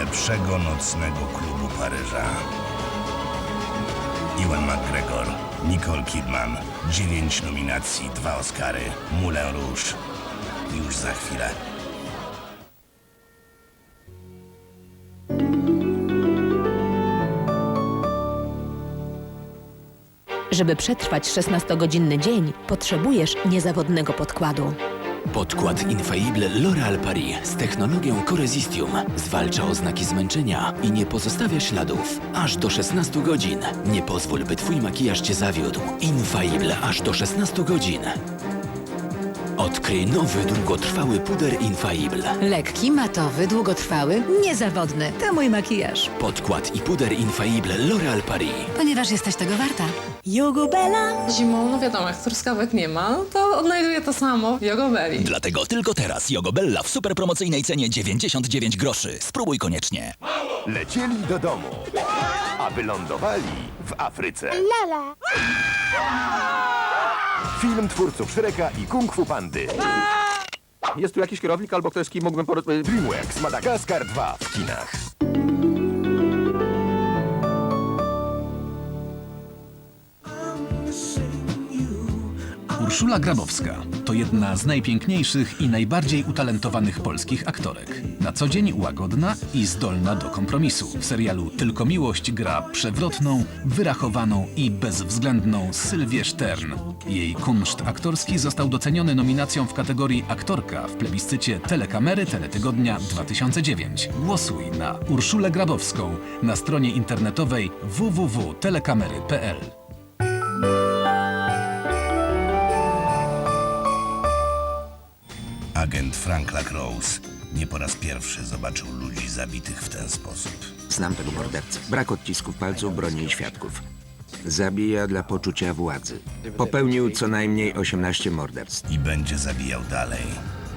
najlepszego nocnego klubu Paryża. Ewan McGregor, Nicole Kidman, dziewięć nominacji, dwa Oscary, Moulin Rouge. Już za chwilę. Żeby przetrwać 16-godzinny dzień, potrzebujesz niezawodnego podkładu. Podkład Infaible L'Oréal Paris z technologią Coresistium zwalcza oznaki zmęczenia i nie pozostawia śladów. Aż do 16 godzin. Nie pozwól, by twój makijaż cię zawiódł. Infaible aż do 16 godzin. Odkryj nowy, długotrwały puder Infaible. Lekki, matowy, długotrwały, niezawodny. To mój makijaż. Podkład i puder Infaible L'Oréal Paris. Ponieważ jesteś tego warta. Zimą, no wiadomo, jak truskawek nie ma, no to odnajduję to samo w Jogobeli. Dlatego tylko teraz Jogobella w super promocyjnej cenie 99 groszy. Spróbuj koniecznie. Lecieli do domu, a wylądowali w Afryce. Film twórców Shreka i Kung Fu Pandy. Jest tu jakiś kierownik albo ktoś, z kim mógłbym porozmawiać? DreamWorks Madagaskar 2 w kinach. Urszula Grabowska to jedna z najpiękniejszych i najbardziej utalentowanych polskich aktorek. Na co dzień łagodna i zdolna do kompromisu. W serialu Tylko Miłość gra przewrotną, wyrachowaną i bezwzględną Sylwię Stern. Jej kunszt aktorski został doceniony nominacją w kategorii aktorka w plebiscycie Telekamery Teletygodnia 2009. Głosuj na Urszulę Grabowską na stronie internetowej www.telekamery.pl. Agent Frank Lacrose nie po raz pierwszy zobaczył ludzi zabitych w ten sposób. Znam tego mordercę. Brak odcisków palców, broni i świadków. Zabija dla poczucia władzy. Popełnił co najmniej 18 morderstw. I będzie zabijał dalej,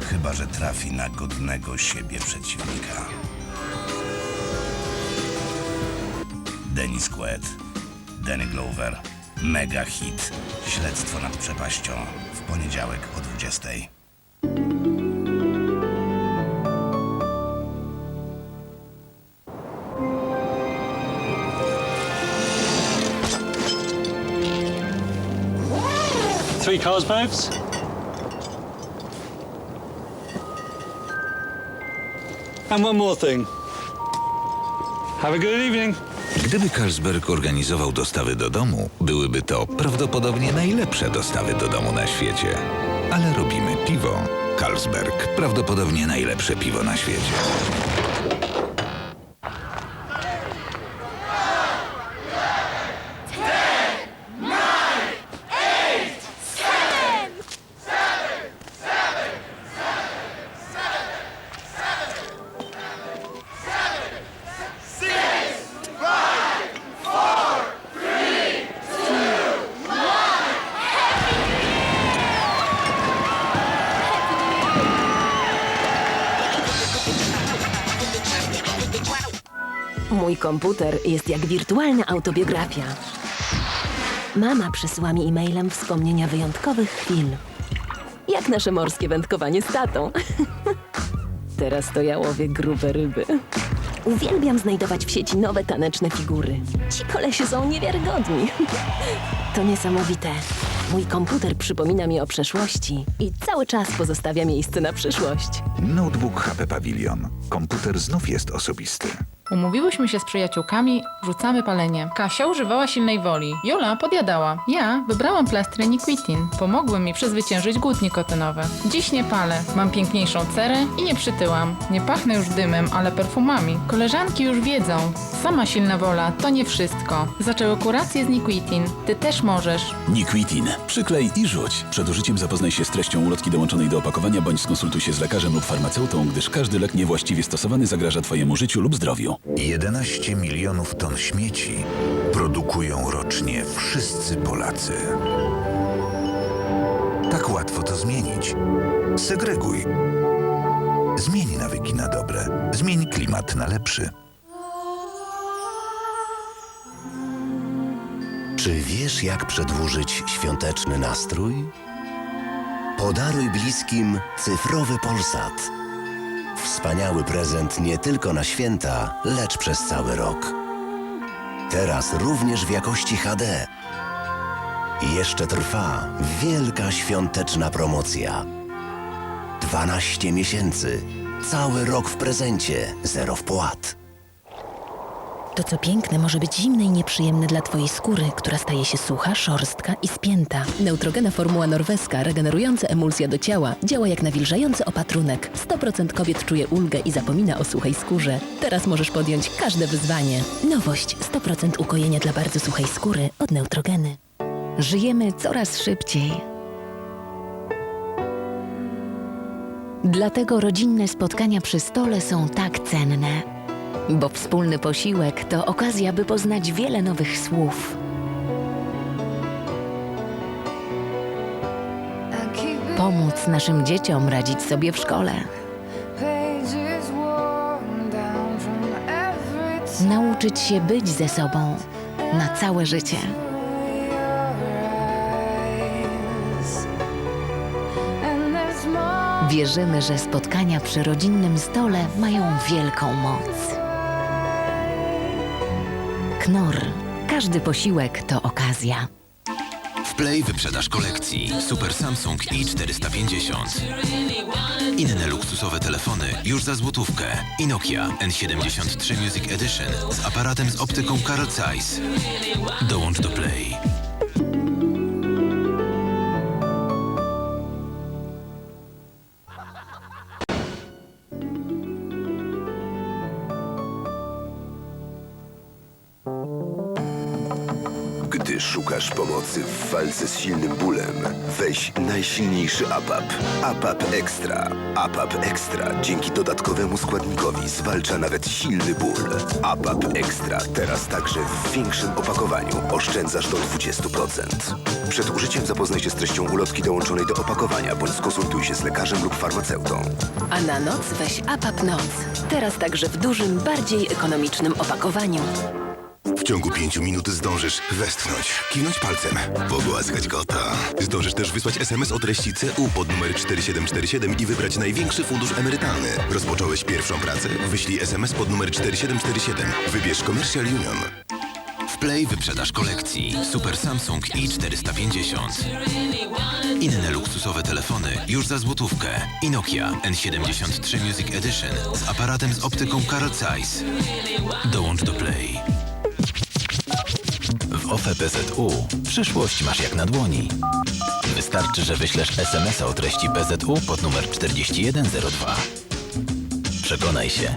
chyba że trafi na godnego siebie przeciwnika. Dennis Quaid, Danny Glover, mega hit. Śledztwo nad przepaścią w poniedziałek o 20. Three cars, babes. And one more thing. Have a good evening. Gdyby Carlsberg organizował dostawy do domu, byłyby to prawdopodobnie najlepsze dostawy do domu na świecie. Ale robimy piwo. Carlsberg, prawdopodobnie najlepsze piwo na świecie. Mój komputer jest jak wirtualna autobiografia. Mama przysyła mi e-mailem wspomnienia wyjątkowych chwil. Jak nasze morskie wędkowanie z tatą. Teraz to ja łowię grube ryby. Uwielbiam znajdować w sieci nowe taneczne figury. Ci kolesie są niewiarygodni. To niesamowite. Mój komputer przypomina mi o przeszłości i cały czas pozostawia miejsce na przyszłość. Notebook HP Pavilion. Komputer znów jest osobisty. Umówiłyśmy się z przyjaciółkami, rzucamy palenie. Kasia używała silnej woli. Jola podjadała. Ja wybrałam plastry Niquitin. Pomogły mi przezwyciężyć głód nikotynowy. Dziś nie palę. Mam piękniejszą cerę i nie przytyłam. Nie pachnę już dymem, ale perfumami. Koleżanki już wiedzą. Sama silna wola to nie wszystko. Zaczęły kurację z Niquitin. Ty też możesz. Niquitin. Przyklej i rzuć. Przed użyciem zapoznaj się z treścią ulotki dołączonej do opakowania bądź skonsultuj się z lekarzem lub farmaceutą, gdyż każdy lek niewłaściwie stosowany zagraża Twojemu życiu lub zdrowiu. 11 milionów ton śmieci produkują rocznie wszyscy Polacy. Tak łatwo to zmienić. Segreguj. Zmień nawyki na dobre. Zmień klimat na lepszy. Czy wiesz, jak przedłużyć świąteczny nastrój? Podaruj bliskim cyfrowy Polsat. Wspaniały prezent nie tylko na święta, lecz przez cały rok. Teraz również w jakości HD. Jeszcze trwa wielka świąteczna promocja. 12 miesięcy, cały rok w prezencie, zero wpłat. To co piękne może być zimne i nieprzyjemne dla Twojej skóry, która staje się sucha, szorstka i spięta. Neutrogena formuła norweska, regenerująca emulsja do ciała, działa jak nawilżający opatrunek. 100% kobiet czuje ulgę i zapomina o suchej skórze. Teraz możesz podjąć każde wyzwanie. Nowość 100% ukojenia dla bardzo suchej skóry od Neutrogeny. Żyjemy coraz szybciej. Dlatego rodzinne spotkania przy stole są tak cenne. Bo wspólny posiłek to okazja, by poznać wiele nowych słów. Pomóc naszym dzieciom radzić sobie w szkole. Nauczyć się być ze sobą na całe życie. Wierzymy, że spotkania przy rodzinnym stole mają wielką moc. Knor. Każdy posiłek to okazja. W Play wyprzedaż kolekcji Super Samsung i450. Inne luksusowe telefony już za złotówkę. I Nokia N73 Music Edition z aparatem z optyką Carl Zeiss. Dołącz do Play. Gdy szukasz pomocy w walce z silnym bólem, weź najsilniejszy APAP. APAP Extra. APAP Extra dzięki dodatkowemu składnikowi zwalcza nawet silny ból. APAP Extra teraz także w większym opakowaniu oszczędzasz do 20%. Przed użyciem zapoznaj się z treścią ulotki dołączonej do opakowania bądź skonsultuj się z lekarzem lub farmaceutą. A na noc weź APAP Noc. Teraz także w dużym, bardziej ekonomicznym opakowaniu. W ciągu pięciu minut zdążysz westchnąć, kiwnąć palcem, pogłaskać kota. Zdążysz też wysłać SMS o treści CU pod numer 4747 i wybrać największy fundusz emerytalny. Rozpocząłeś pierwszą pracę? Wyślij SMS pod numer 4747. Wybierz Commercial Union. W Play wyprzedaż kolekcji Super Samsung i450. Inne luksusowe telefony już za złotówkę. I Nokia N73 Music Edition z aparatem z optyką Carl Zeiss. Dołącz do Play. W OFE PZU przyszłość masz jak na dłoni. Wystarczy, że wyślesz SMS-a o treści PZU pod numer 4102. Przekonaj się.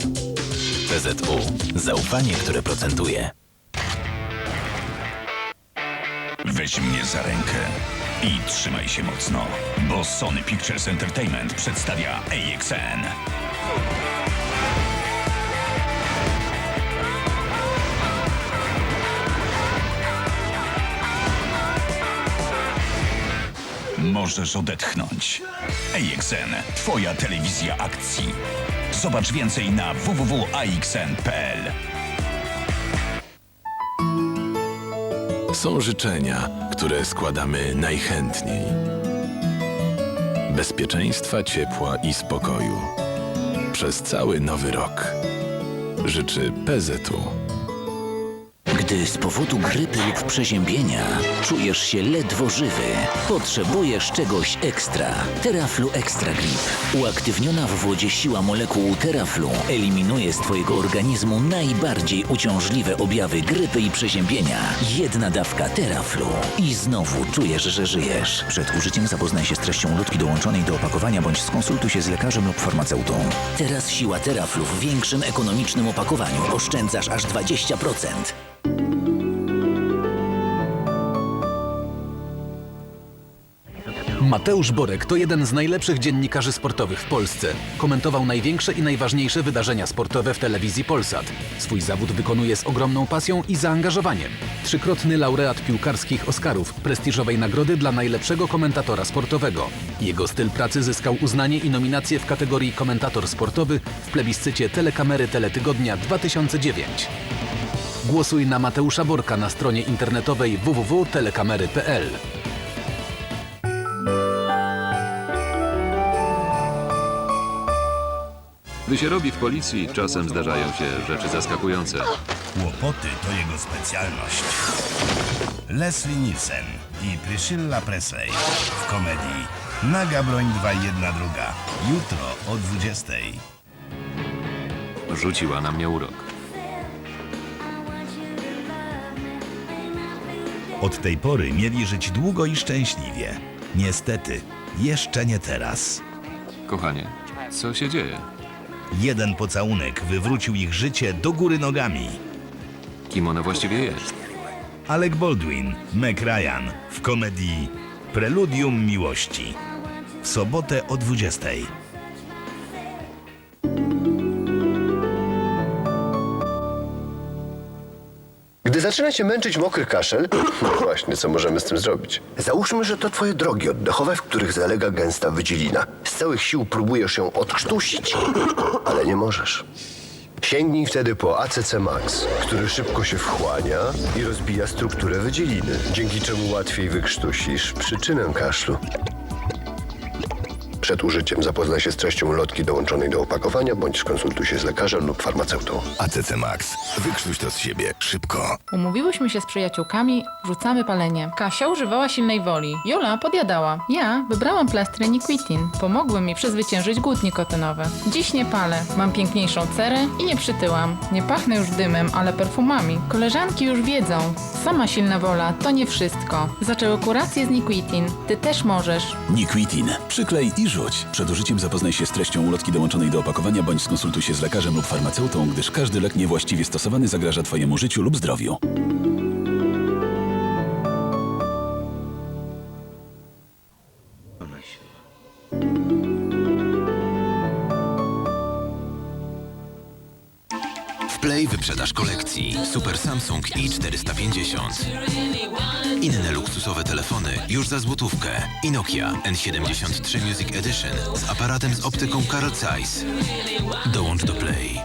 PZU. Zaufanie, które procentuje. Weź mnie za rękę i trzymaj się mocno, bo Sony Pictures Entertainment przedstawia AXN. Możesz odetchnąć. AXN, twoja telewizja akcji. Zobacz więcej na www.axn.pl. Są życzenia, które składamy najchętniej. Bezpieczeństwa, ciepła i spokoju. Przez cały nowy rok. Życzy PZU. Gdy z powodu grypy lub przeziębienia czujesz się ledwo żywy, potrzebujesz czegoś ekstra. Teraflu Extra Grip. Uaktywniona w wodzie siła molekuł Teraflu eliminuje z Twojego organizmu najbardziej uciążliwe objawy grypy i przeziębienia. Jedna dawka Teraflu i znowu czujesz, że żyjesz. Przed użyciem zapoznaj się z treścią lutki dołączonej do opakowania bądź skonsultuj się z lekarzem lub farmaceutą. Teraz siła Teraflu w większym ekonomicznym opakowaniu. Oszczędzasz aż 20%. Mateusz Borek to jeden z najlepszych dziennikarzy sportowych w Polsce. Komentował największe i najważniejsze wydarzenia sportowe w telewizji Polsat. Swój zawód wykonuje z ogromną pasją i zaangażowaniem. Trzykrotny laureat piłkarskich Oscarów, prestiżowej nagrody dla najlepszego komentatora sportowego. Jego styl pracy zyskał uznanie i nominację w kategorii komentator sportowy w plebiscycie Telekamery Teletygodnia 2009. Głosuj na Mateusza Borka na stronie internetowej www.telekamery.pl. Gdy się robi w policji, czasem zdarzają się rzeczy zaskakujące. Kłopoty to jego specjalność. Leslie Nielsen i Priscilla Presley w komedii Naga broń 2 i 1 druga. Jutro o 20. Rzuciła na mnie urok. Od tej pory mieli żyć długo i szczęśliwie. Niestety, jeszcze nie teraz. Kochanie, co się dzieje? Jeden pocałunek wywrócił ich życie do góry nogami. Kim ona właściwie jest? Alec Baldwin, Meg Ryan w komedii Preludium Miłości. W sobotę o 20. Gdy zaczyna cię męczyć mokry kaszel, no właśnie, co możemy z tym zrobić? Załóżmy, że to twoje drogi oddechowe, w których zalega gęsta wydzielina. Z całych sił próbujesz ją odkrztusić, ale nie możesz. Sięgnij wtedy po ACC Max, który szybko się wchłania i rozbija strukturę wydzieliny, dzięki czemu łatwiej wykrztusisz przyczynę kaszlu. Przed użyciem zapoznaj się z treścią lotki dołączonej do opakowania, bądź skonsultuj się z lekarzem lub farmaceutą. ACC Max. Wykrztuś to z siebie. Szybko. Umówiłyśmy się z przyjaciółkami, rzucamy palenie. Kasia używała silnej woli. Jola podjadała. Ja wybrałam plastry Niquitin. Pomogły mi przezwyciężyć głód nikotynowy. Dziś nie palę. Mam piękniejszą cerę i nie przytyłam. Nie pachnę już dymem, ale perfumami. Koleżanki już wiedzą. Sama silna wola to nie wszystko. Zaczęły kuracje z Niquitin. Ty też możesz. Niquitin. Przyklej i rzuć. Przed użyciem zapoznaj się z treścią ulotki dołączonej do opakowania bądź skonsultuj się z lekarzem lub farmaceutą, gdyż każdy lek niewłaściwie stosowany zagraża Twojemu życiu lub zdrowiu. W Play wyprzedaż kolekcji Super Samsung i450. Inne luksusowe telefony już za złotówkę. I Nokia N73 Music Edition z aparatem z optyką Carl Zeiss. Dołącz do Play.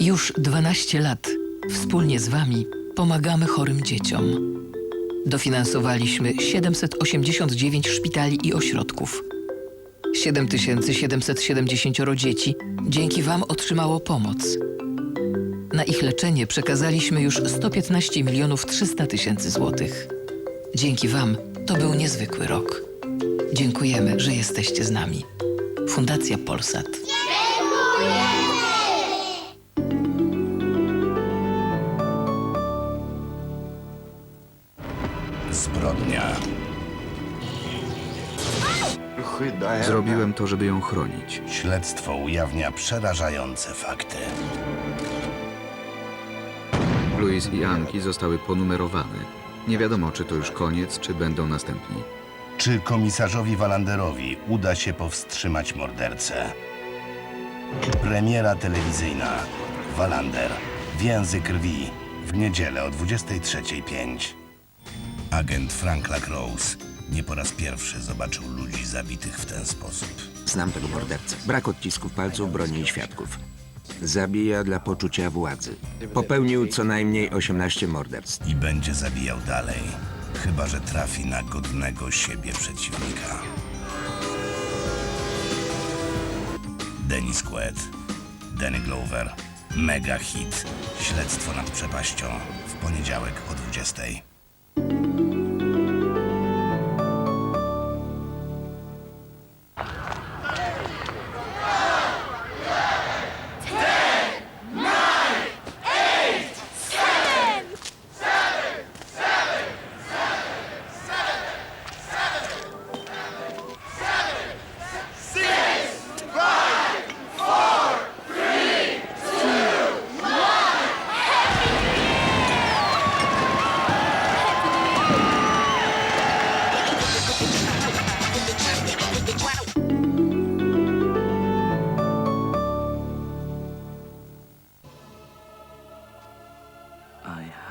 Już 12 lat wspólnie z Wami pomagamy chorym dzieciom. Dofinansowaliśmy 789 szpitali i ośrodków. 7770 dzieci dzięki Wam otrzymało pomoc. Na ich leczenie przekazaliśmy już 115 milionów 300 tysięcy złotych. Dzięki Wam to był niezwykły rok. Dziękujemy, że jesteście z nami. Fundacja Polsat. Zbrodnia. Zrobiłem to, żeby ją chronić. Śledztwo ujawnia przerażające fakty. Louis i Anki zostały ponumerowane. Nie wiadomo, czy to już koniec, czy będą następni. Czy komisarzowi Walanderowi uda się powstrzymać mordercę? Premiera telewizyjna. Walander. Więzy krwi. W niedzielę o 23.05. Agent Frank Lacrose nie po raz pierwszy zobaczył ludzi zabitych w ten sposób. Znam tego mordercę. Brak odcisków palców, broni i świadków. Zabija dla poczucia władzy. Popełnił co najmniej 18 morderstw. I będzie zabijał dalej, chyba że trafi na godnego siebie przeciwnika. Dennis Quaid, Danny Glover, mega hit. Śledztwo nad przepaścią w poniedziałek o 20.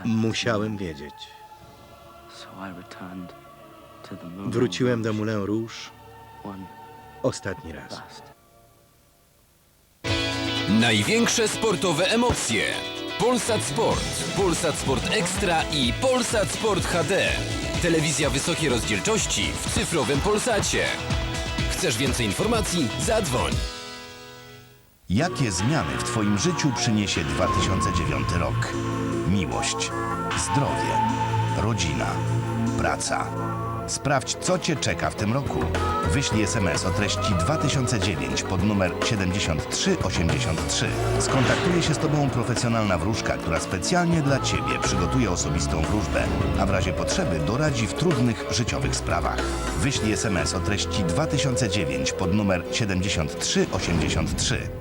Musiałem wiedzieć. Wróciłem do Moulin Rouge ostatni raz. Największe sportowe emocje. Polsat Sport, Polsat Sport Extra i Polsat Sport HD. Telewizja wysokiej rozdzielczości w cyfrowym Polsacie. Chcesz więcej informacji? Zadzwoń. Jakie zmiany w Twoim życiu przyniesie 2009 rok? Miłość, zdrowie, rodzina, praca. Sprawdź, co Cię czeka w tym roku. Wyślij SMS o treści 2009 pod numer 7383. Skontaktuje się z Tobą profesjonalna wróżka, która specjalnie dla Ciebie przygotuje osobistą wróżbę, a w razie potrzeby doradzi w trudnych życiowych sprawach. Wyślij SMS o treści 2009 pod numer 7383.